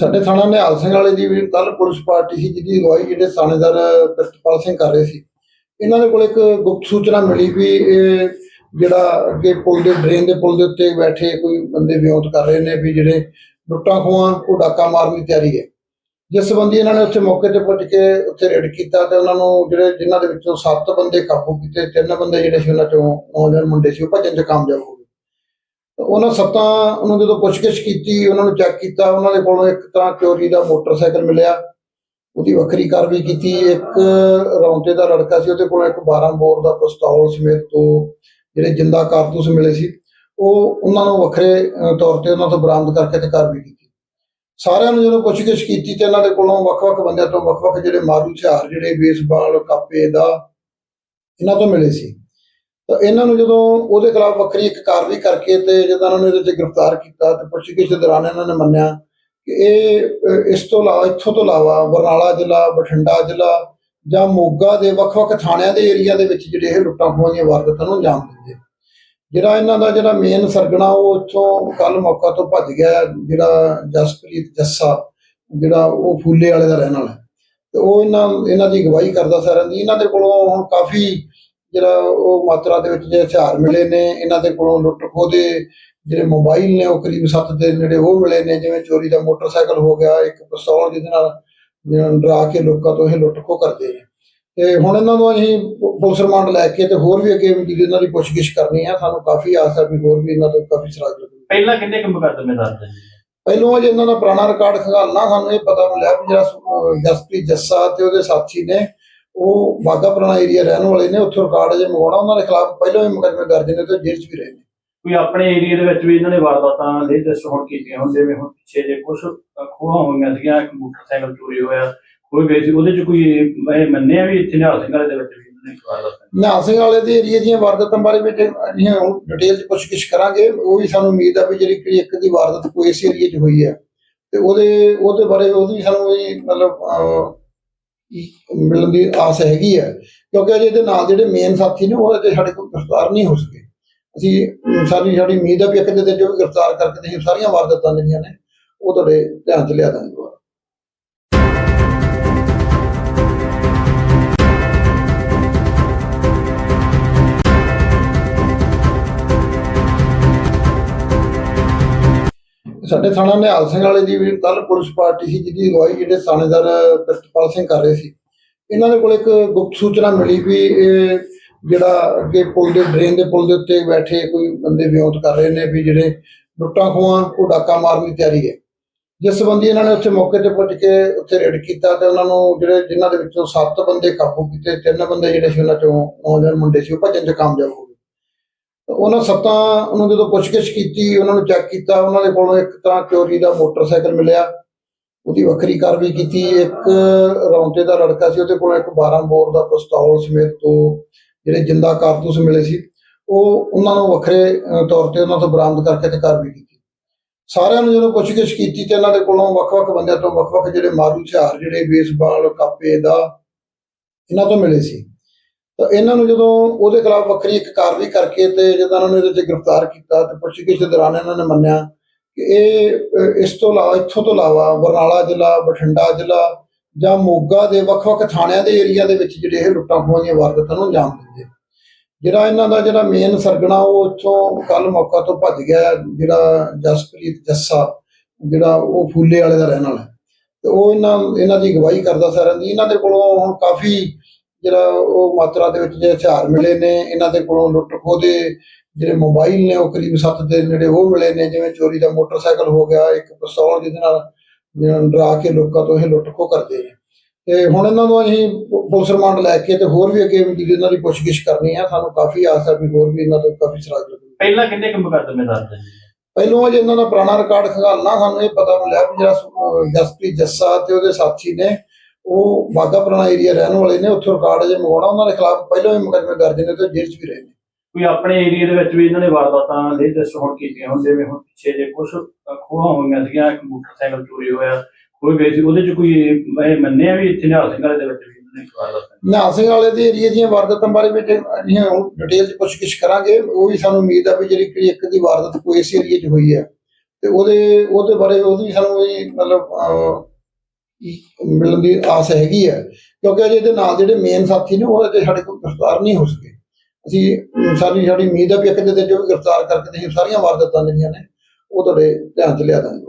ਸਾਡੇ ਥਾਣਾ ਨਿਹਾਲ ਸਿੰਘ ਵਾਲੇ ਦੀ ਵੀ ਕੱਲ ਪੁਲਿਸ ਪਾਰਟੀ ਸੀ ਜਿਹਦੀ ਅਗਵਾਈ ਜਿਹੜੇ ਥਾਣੇਦਾਰ ਪ੍ਰਿਤਪਾਲ ਸਿੰਘ ਕਰ ਰਹੇ ਸੀ। ਇਹਨਾਂ ਦੇ ਕੋਲ ਇੱਕ ਗੁਪਤ ਸੂਚਨਾ ਮਿਲੀ ਵੀ ਇਹ ਜਿਹੜਾ ਅੱਗੇ ਪੁਲ ਦੇ ਡਰੇਨ ਦੇ ਪੁਲ ਦੇ ਉੱਤੇ ਬੈਠੇ ਕੋਈ ਬੰਦੇ ਵਿਉਂਤ ਕਰ ਰਹੇ ਨੇ ਵੀ ਜਿਹੜੇ ਲੁੱਟਾਂ ਖੋਹਾਂ ਉਹ ਡਾਕਾ ਮਾਰਨ ਦੀ ਤਿਆਰੀ ਹੈ। ਜਿਸ ਸੰਬੰਧੀ ਇਹਨਾਂ ਨੇ ਉੱਥੇ ਮੌਕੇ ਤੇ ਪੁੱਜ ਕੇ ਉੱਥੇ ਰੇਡ ਕੀਤਾ ਤੇ ਉਹਨਾਂ ਨੂੰ ਜਿਹੜੇ ਜਿਨ੍ਹਾਂ ਦੇ ਵਿੱਚੋਂ ਸੱਤ ਬੰਦੇ ਕਾਬੂ ਕੀਤੇ, ਤਿੰਨ ਬੰਦੇ ਜਿਹੜੇ ਸੀ ਉਹਨਾਂ ਚੋਂ ਨੌਜਵਾਨ ਮੁੰਡੇ ਸੀ, ਉਹ ਭੱਜਣ 'ਚ ਕਾਮਯਾਬ ਹੋ ਗਏ। ਉਹਨਾਂ ਸੱਤਾਂ ਨੂੰ ਜਦੋਂ ਪੁੱਛਗਿੱਛ ਕੀਤੀ, ਉਹਨਾਂ ਨੂੰ ਚੈੱਕ ਕੀਤਾ, ਉਹਨਾਂ ਦੇ ਕੋਲੋਂ ਇੱਕ ਤਾਂ ਚੋਰੀ ਦਾ ਮੋਟਰਸਾਈਕਲ ਮਿਲਿਆ। ਉਹਦੀ ਵੱਖਰੀ ਕਾਰਵਾਈ ਕੀਤੀ। ਇੱਕ ਰੌਂਤੇ ਦਾ ਲੜਕਾ ਸੀ, ਉਹਦੇ ਕੋਲੋਂ ਇੱਕ 12 ਬੋਰ ਦਾ ਪਿਸਤੌਲ ਸਮੇਤ ਦੋ ਜਿਹੜੇ ਜਿੰਦਾ ਕਾਰਤੂਸ ਮਿਲੇ ਸੀ, ਉਹ ਉਹਨਾਂ ਨੂੰ ਵੱਖਰੇ ਤੌਰ ਤੇ ਉਹਨਾਂ ਤੋਂ ਬਰਾਮਦ ਕਰਕੇ ਤੇ ਕਾਰਵਾਈ ਕੀਤੀ। ਸਾਰਿਆਂ ਨੂੰ ਜਦੋਂ ਪੁੱਛਗਿੱਛ ਕੀਤੀ ਤੇ ਇਹਨਾਂ ਦੇ ਕੋਲੋਂ ਵੱਖ-ਵੱਖ ਬੰਦਿਆਂ ਤੋਂ ਵੱਖ-ਵੱਖ ਜਿਹੜੇ ਮਾਰੂ ਹਥਿਆਰ, ਜਿਹੜੇ ਬੇਸਬਾਲ, ਕਾਪੇ ਦਾ, ਇਹਨਾਂ ਤੋਂ ਮਿਲੇ ਸੀ। ਤਾਂ ਇਹਨਾਂ ਨੂੰ ਜਦੋਂ ਉਹਦੇ ਖਿਲਾਫ ਵੱਖਰੀ ਇੱਕ ਕਾਰਵਾਈ ਕਰਕੇ ਤੇ ਜਦੋਂ ਉਹਨਾਂ ਨੂੰ ਇਹਦੇ ਤੇ ਗ੍ਰਿਫਤਾਰ ਕੀਤਾ ਤੇ ਪੁੱਛਗਿੱਛ ਦੌਰਾਨ ਇਹਨਾਂ ਨੇ ਮੰਨਿਆ ਕਿ ਇਹ ਇਸ ਤੋਂ ਇਲਾਵਾ, ਇੱਥੋਂ ਤੋਂ ਇਲਾਵਾ ਬਰਨਾਲਾ ਜ਼ਿਲ੍ਹਾ, ਬਠਿੰਡਾ ਜ਼ਿਲ੍ਹਾ ਜਾਂ ਮੋਗਾ ਦੇ ਵੱਖ-ਵੱਖ ਥਾਣਿਆਂ ਦੇ ਏਰੀਆ ਦੇ ਵਿੱਚ ਜਿਹੜੇ ਇਹ ਲੁੱਟਾਂ ਖੋਹਾਂ ਦੀਆਂ ਵਾਰਦਾਤਾਂ ਨੂੰ ਅੰਜਾਮ ਦਿੰਦੇ ਜਿਹੜਾ ਇਹਨਾਂ ਦਾ ਜਿਹੜਾ ਮੇਨ ਸਰਗਣਾ, ਉਹ ਇੱਥੋਂ ਕੱਲ ਮੌਕਾ ਤੋਂ ਭੱਜ ਗਿਆ, ਜਿਹੜਾ ਜਸਪ੍ਰੀਤ ਜੱਸਾ, ਜਿਹੜਾ ਉਹ ਫੂਲੇ ਵਾਲੇ ਦਾ ਰਹਿਣ ਵਾਲਾ ਤੇ ਉਹ ਇਹਨਾਂ ਇਹਨਾਂ ਦੀ ਅਗਵਾਈ ਕਰਦਾ ਸਾਰਿਆਂ ਦੀ। ਇਹਨਾਂ ਦੇ ਕੋਲੋਂ ਹੁਣ ਕਾਫੀ ਜਿਹੜਾ ਉਹ ਮਾਤਰਾ ਦੇ ਵਿੱਚ ਜਿਹੜੇ ਹਥਿਆਰ ਮਿਲੇ ਨੇ ਇਹਨਾਂ ਦੇ ਕੋਲੋਂ ਲੁੱਟ ਖੋਹ ਦੇ ਜਿਹੜੇ ਮੋਬਾਈਲ ਨੇ ਉਹ ਕਰੀਬ 7 ਦੇ ਨੇੜੇ ਉਹ ਮਿਲੇ ਨੇ ਜਿਵੇਂ ਚੋਰੀ ਦਾ ਮੋਟਰਸਾਈਕਲ ਹੋ ਗਿਆ ਇੱਕ ਪਿਸਤੌਲ ਜਿਹਦੇ ਨਾਲ ਜਿਹੜਾ ਡਰਾ ਕੇ ਲੋਕਾਂ ਤੋਂ ਇਹ ਲੁੱਟ ਖੋਹ ਕਰਦੇ ਨੇ। ਤੇ ਹੁਣ ਇਹਨਾਂ ਨੂੰ ਅਸੀਂ ਪੁਲਿਸ ਰਿਮਾਂਡ ਲੈ ਕੇ ਤੇ ਹੋਰ ਵੀ ਅੱਗੇ ਜਿਹੜੀ ਇਹਨਾਂ ਦੀ ਪੁੱਛਗਿੱਛ ਕਰਨੀ ਆ ਸਾਨੂੰ ਕਾਫੀ ਆਸ ਹੈ ਵੀ ਹੋਰ ਵੀ ਇਹਨਾਂ ਤੋਂ ਕਾਫੀ ਲੱਗੂ ਪਹਿਲਾਂ ਕਿੰਨੇ ਕੁ ਮੁਕੱਦਮੇ ਦਰਜ ਹੈ ਜੀ ਪਹਿਲੋਂ ਅਜੇ ਇਹਨਾਂ ਦਾ ਪੁਰਾਣਾ ਰਿਕਾਰਡ ਖੰਗਾਲਣਾ ਸਾਨੂੰ ਇਹ ਪਤਾ ਮਿਲਿਆ ਵੀ ਜਿਹੜਾ ਜਸਪ੍ਰੀਤ ਜੱਸਾ ਤੇ ਉਹਦੇ ਸਾਥੀ ਨੇ ਉਹ ਬਾਗਾ ਪੁਰਾਣਾ ਏਰੀਆ ਰਹਿਣ ਵਾਲੇ ਨੇ ਉੱਥੋਂ ਰਿਕਾਰਡ ਅਜੇ ਮੰਗਵਾਉਣਾ ਉਹਨਾਂ ਦੇ ਖਿਲਾਫ ਪਹਿਲਾਂ ਵੀ ਮੁਕੱਦਮੇ ਦਰਜ ਨੇ ਤੇ ਜੇਲ੍ਹ 'ਚ ਵੀ ਰਹੇ ਨੇ। ਕੋਈ ਆਪਣੇ ਏਰੀਆ ਦੇ ਵਿੱਚ ਵੀ ਇਹਨਾਂ ਨੇ ਵਾਰਦਾਤਾਂ ਲੇਟੈਸਟ ਹੁਣ ਕੀਤੀਆਂ ਹੁਣ ਜਿਵੇਂ ਹੁਣ ਪਿੱਛੇ ਜੇ ਕੁਝ ਖੋਹਾਂ ਹੋਈਆਂ ਸੀਗੀਆਂ ਇੱਕ ਮੋਟਰਸਾਈਕਲ ਚੋਰੀ ਹੋਇਆ ਕੋਈ ਸੀ ਉਹਦੇ ਚ ਕੋਈ ਇਹ ਮੰਨਿਆ ਵੀ ਇੱਥੇ ਨਿਹਾਲ ਸਿੰਘ ਵਾਲੇ ਦੇ ਵਿੱਚ ਵੀ ਇਹਨਾਂ ਨੇ ਵਾਰਦਾਤ ਨਿਹਾਲ ਸਿੰਘ ਵਾਲੇ ਦੇ ਏਰੀਆ ਦੀਆਂ ਵਾਰਦਾਤਾਂ ਬਾਰੇ ਵੀ ਜੇ ਅਸੀਂ ਹੁਣ ਡਿਟੇਲ 'ਚ ਪੁੱਛਗਿੱਛ ਕਰਾਂਗੇ ਉਹ ਵੀ ਸਾਨੂੰ ਉਮੀਦ ਆ ਵੀ ਜਿਹੜੀ ਕਿਹੜੀ ਇੱਕ ਦੀ ਵਾਰਦਾਤ ਕੋਈ ਇਸ ਏਰੀਆ 'ਚ ਹੋਈ ਹੈ। ਤੇ ਉਹਦੇ ਉਹਦੇ ਬਾਰੇ ਉਹਦੀ ਸਾਨੂੰ ਵੀ ਮਤਲਬ ਮਿਲਣ ਦੀ ਆਸ ਹੈਗੀ ਹੈ ਕਿਉਂਕਿ ਅਜੇ ਇਹਦੇ ਨਾਲ ਜਿਹੜੇ ਮੇਨ ਸਾਥੀ ਨੇ ਉਹ ਅਜੇ ਸਾਡੇ ਕੋਲ ਗ੍ਰਿਫਤਾਰ ਨਹੀਂ ਹੋ ਸਕੇ। ਅਸੀਂ ਅਮ, ਸਾਡੀ ਸਾਡੀ ਉਮੀਦ ਹੈ ਵੀ ਇੱਕ ਦੇ ਦਿਨ ਜੋ ਵੀ ਗ੍ਰਿਫਤਾਰ ਕਰਕੇ ਤੇ ਸਾਰੀਆਂ ਵਾਰਦਾਤਾਂ ਜਿਹੜੀਆਂ ਨੇ ਉਹ ਤੁਹਾਡੇ ਧਿਆਨ 'ਚ ਲਿਆ ਦਾਂਗੇ ਸਾਡੇ ਥਾਣਾ ਨਿਹਾਲ ਸਿੰਘ ਵਾਲੇ ਦੀ ਵੀ ਕੱਲ ਪੁਲਿਸ ਪਾਰਟੀ ਸੀ ਜਿਹਦੀ ਅਗਵਾਈ ਜਿਹੜੇ ਥਾਣੇਦਾਰ ਪ੍ਰਿਤਪਾਲ ਸਿੰਘ ਕਰ ਰਹੇ ਸੀ। ਇਹਨਾਂ ਦੇ ਕੋਲ ਇੱਕ ਗੁਪਤ ਸੂਚਨਾ ਮਿਲੀ ਵੀ ਇਹ ਜਿਹੜਾ ਅੱਗੇ ਪੁਲ ਦੇ ਡਰੇਨ ਦੇ ਪੁਲ ਦੇ ਉੱਤੇ ਬੈਠੇ ਕੋਈ ਬੰਦੇ ਵਿਉਂਤ ਕਰ ਰਹੇ ਨੇ ਵੀ ਜਿਹੜੇ ਲੁੱਟਾਂ ਖੋਹਾਂ ਉਹ ਡਾਕਾ ਮਾਰਨ ਦੀ ਤਿਆਰੀ ਹੈ। ਜਿਸ ਸੰਬੰਧੀ ਇਹਨਾਂ ਨੇ ਉੱਥੇ ਮੌਕੇ ਤੇ ਪੁੱਜ ਕੇ ਉੱਥੇ ਰੇਡ ਕੀਤਾ ਤੇ ਉਹਨਾਂ ਨੂੰ ਜਿਹੜੇ ਜਿਨ੍ਹਾਂ ਦੇ ਵਿੱਚੋਂ ਸੱਤ ਬੰਦੇ ਕਾਬੂ ਕੀਤੇ, ਤਿੰਨ ਬੰਦੇ ਜਿਹੜੇ ਸੀ ਉਹਨਾਂ ਚੋਂ ਨੌਜਵਾਨ ਮੁੰਡੇ ਸੀ, ਉਹ ਭੱਜਣ 'ਚ ਕਾਮਯਾਬ ਹੋ ਗਏ ਉਹਨਾਂ ਸੱਤਾਂ ਨੂੰ ਜਦੋਂ ਪੁੱਛਗਿੱਛ ਕੀਤੀ, ਉਹਨਾਂ ਨੂੰ ਚੈੱਕ ਕੀਤਾ, ਉਹਨਾਂ ਦੇ ਕੋਲੋਂ ਇੱਕ ਤਾਂ ਚੋਰੀ ਦਾ ਮੋਟਰਸਾਈਕਲ ਮਿਲਿਆ। ਉਹਦੀ ਵੱਖਰੀ ਕਾਰਵਾਈ ਕੀਤੀ। ਇੱਕ ਰੌਂਤੇ ਦਾ ਲੜਕਾ ਸੀ, ਉਹਦੇ ਕੋਲੋਂ ਇੱਕ 12 ਬੋਰ ਦਾ ਪਿਸਤੌਲ ਸਮੇਤ ਦੋ ਜਿਹੜੇ ਜਿੰਦਾ ਕਾਰਤੂਸ ਮਿਲੇ ਸੀ, ਉਹ ਉਹਨਾਂ ਨੂੰ ਵੱਖਰੇ ਤੌਰ ਤੇ ਉਹਨਾਂ ਤੋਂ ਬਰਾਮਦ ਕਰਕੇ ਤੇ ਕਾਰਵਾਈ ਕੀਤੀ। ਸਾਰਿਆਂ ਨੂੰ ਜਦੋਂ ਪੁੱਛਗਿੱਛ ਕੀਤੀ ਤੇ ਇਹਨਾਂ ਦੇ ਕੋਲੋਂ ਵੱਖ-ਵੱਖ ਬੰਦਿਆਂ ਤੋਂ ਵੱਖ-ਵੱਖ ਜਿਹੜੇ ਮਾਰੂ ਹਥਿਆਰ, ਜਿਹੜੇ ਬੇਸਬਾਲ, ਕਾਪੇ ਦਾ, ਇਹਨਾਂ ਤੋਂ ਮਿਲੇ ਸੀ। ਤਾਂ ਇਹਨਾਂ ਨੂੰ ਜਦੋਂ ਉਹਦੇ ਖਿਲਾਫ ਵੱਖਰੀ ਇੱਕ ਕਾਰਵਾਈ ਕਰਕੇ ਤੇ ਜਦੋਂ ਉਹਨਾਂ ਨੂੰ ਇਹਦੇ ਤੇ ਗ੍ਰਿਫਤਾਰ ਕੀਤਾ ਤੇ ਪੁੱਛਗਿੱਛ ਦੌਰਾਨ ਇਹਨਾਂ ਨੇ ਮੰਨਿਆ ਕਿ ਇਹ ਇਸ ਤੋਂ ਇਲਾਵਾ, ਇੱਥੋਂ ਤੋਂ ਇਲਾਵਾ ਬਰਨਾਲਾ ਜ਼ਿਲ੍ਹਾ, ਬਠਿੰਡਾ ਜ਼ਿਲ੍ਹਾ ਜਾਂ ਮੋਗਾ ਦੇ ਵੱਖ-ਵੱਖ ਥਾਣਿਆਂ ਦੇ ਏਰੀਆ ਦੇ ਵਿੱਚ ਜਿਹੜੇ ਇਹ ਲੁੱਟਾਂ ਖੋਹਾਂ ਦੀਆਂ ਵਾਰਦਾਤਾਂ ਨੂੰ ਅੰਜਾਮ ਦਿੰਦੇ ਜਿਹੜਾ ਇਹਨਾਂ ਦਾ ਜਿਹੜਾ ਮੇਨ ਸਰਗਣਾ, ਉਹ ਇੱਥੋਂ ਕੱਲ ਮੌਕਾ ਤੋਂ ਭੱਜ ਗਿਆ, ਜਿਹੜਾ ਜਸਪ੍ਰੀਤ ਜੱਸਾ, ਜਿਹੜਾ ਉਹ ਫੂਲੇ ਵਾਲੇ ਦਾ ਰਹਿਣ ਵਾਲਾ ਹੈ। ਤੇ ਉਹ ਇਹਨਾਂ ਇਹਨਾਂ ਦੀ ਅਗਵਾਈ ਕਰਦਾ ਸਾਰਿਆਂ ਦੀ ਇਹਨਾਂ ਦੇ ਕੋਲੋਂ ਹੁਣ ਕਾਫੀ ਜਿਹੜਾ ਉਹ ਮਾਤਰਾ ਦੇ ਵਿੱਚ ਜਿਹੜੇ ਹਥਿਆਰ ਮਿਲੇ ਨੇ ਇਹਨਾਂ ਦੇ ਕੋਲੋਂ ਲੁੱਟ ਖੋਹ ਦੇ ਜਿਹੜੇ ਮੋਬਾਈਲ ਨੇ ਉਹ ਕਰੀਬ 7 ਦੇ ਨੇੜੇ ਉਹ ਮਿਲੇ ਨੇ ਜਿਵੇਂ ਚੋਰੀ ਦਾ ਮੋਟਰਸਾਈਕਲ ਹੋ ਗਿਆ ਇੱਕ ਪਿਸਤੌਲ ਜਿਹਦੇ ਨਾਲ ਜਿਹੜਾ ਡਰਾ ਕੇ ਲੋਕਾਂ ਤੋਂ ਇਹ ਲੁੱਟ ਖੋਹ ਕਰਦੇ ਨੇ। ਤੇ ਹੁਣ ਇਹਨਾਂ ਨੂੰ ਅਸੀਂ ਪੁਲਿਸ ਰਿਮਾਂਡ ਲੈ ਕੇ ਤੇ ਹੋਰ ਵੀ ਅੱਗੇ ਜਿਹੜੀ ਇਹਨਾਂ ਦੀ ਪੁੱਛਗਿੱਛ ਕਰਨੀ ਆ ਸਾਨੂੰ ਕਾਫੀ ਆਸ ਹੈ ਵੀ ਹੋਰ ਵੀ ਇਹਨਾਂ ਤੋਂ ਕਾਫੀ ਸਰਾਗ ਲੱਗੂ ਪਹਿਲਾਂ ਕਿੰਨੇ ਕੁ ਮੁਕੱਦਮੇ ਦਰਜ ਹੈ ਜੀ ਪਹਿਲੋਂ ਅਜੇ ਇਹਨਾਂ ਦਾ ਪੁਰਾਣਾ ਰਿਕਾਰਡ ਖੰਗਾਲਣਾ ਸਾਨੂੰ ਇਹ ਪਤਾ ਮਿਲਿਆ ਵੀ ਜਿਹੜਾ ਜਸਪ੍ਰੀਤ ਜੱਸਾ ਤੇ ਉਹਦੇ ਸਾਥੀ ਨੇ ਉਹ ਬਾਗਾ ਪੁਰਾਣਾ ਏਰੀਆ ਰਹਿਣ ਵਾਲੇ ਨੇ ਉੱਥੋਂ ਰਿਕਾਰਡ ਅਜੇ ਮੰਗਵਾਉਣਾ ਉਹਨਾਂ ਦੇ ਖਿਲਾਫ ਪਹਿਲਾਂ ਵੀ ਮੁਕੱਦਮੇ ਦਰਜ ਨੇ ਤੇ ਜੇਲ੍ਹ 'ਚ ਵੀ ਰਹੇ ਨੇ। ਕੋਈ ਆਪਣੇ ਏਰੀਆ ਦੇ ਵਿੱਚ ਵੀ ਇਹਨਾਂ ਨੇ ਵਾਰਦਾਤਾਂ ਲੇਟੈਸਟ ਹੁਣ ਕੀਤੀਆਂ ਹੁਣ ਜਿਵੇਂ ਹੁਣ ਪਿੱਛੇ ਜੇ ਕੁਝ ਖੋਹਾਂ ਹੋਈਆਂ ਸੀਗੀਆਂ ਇੱਕ ਮੋਟਰਸਾਈਕਲ ਚੋਰੀ ਹੋਇਆ ਕੋਈ ਸੀ ਉਹਦੇ ਚ ਕੋਈ ਇਹ ਮੰਨਿਆ ਵੀ ਇੱਥੇ ਨਿਹਾਲ ਸਿੰਘ ਵਾਲੇ ਦੇ ਵਿੱਚ ਵੀ ਇਹਨਾਂ ਨੇ ਵਾਰਦਾਤ ਨਿਹਾਲ ਸਿੰਘ ਵਾਲੇ ਦੇ ਏਰੀਆ ਦੀਆਂ ਵਾਰਦਾਤਾਂ ਬਾਰੇ ਵੀ ਜੇ ਅਸੀਂ ਹੁਣ ਡਿਟੇਲ 'ਚ ਪੁੱਛਗਿੱਛ ਕਰਾਂਗੇ ਉਹ ਵੀ ਸਾਨੂੰ ਉਮੀਦ ਆ ਵੀ ਜਿਹੜੀ ਕਿਹੜੀ ਇੱਕ ਦੀ ਵਾਰਦਾਤ ਕੋਈ ਇਸ ਏਰੀਆ 'ਚ ਹੋਈ ਹੈ। ਤੇ ਉਹਦੇ ਉਹਦੇ ਬਾਰੇ ਉਹਦੀ ਸਾਨੂੰ ਵੀ ਮਤਲਬ ਮਿਲਣ ਦੀ ਆਸ ਹੈਗੀ ਹੈ ਕਿਉਂਕਿ ਅਜੇ ਇਹਦੇ ਨਾਲ ਜਿਹੜੇ ਮੇਨ ਸਾਥੀ ਨੇ ਉਹ ਅਜੇ ਸਾਡੇ ਕੋਲ ਗ੍ਰਿਫਤਾਰ ਨਹੀਂ ਹੋ ਸਕੇ। ਅਸੀਂ ਅਮ, ਸਾਡੀ ਸਾਡੀ ਉਮੀਦ ਹੈ ਵੀ ਇੱਕ ਦੇ ਦਿਨ ਜੋ ਵੀ ਗ੍ਰਿਫਤਾਰ ਕਰਕੇ ਤੇ ਸਾਰੀਆਂ ਵਾਰਦਾਤਾਂ ਜਿਹੜੀਆਂ ਨੇ ਉਹ ਤੁਹਾਡੇ ਧਿਆਨ ਚ ਲਿਆ ਦਾਂਗੇ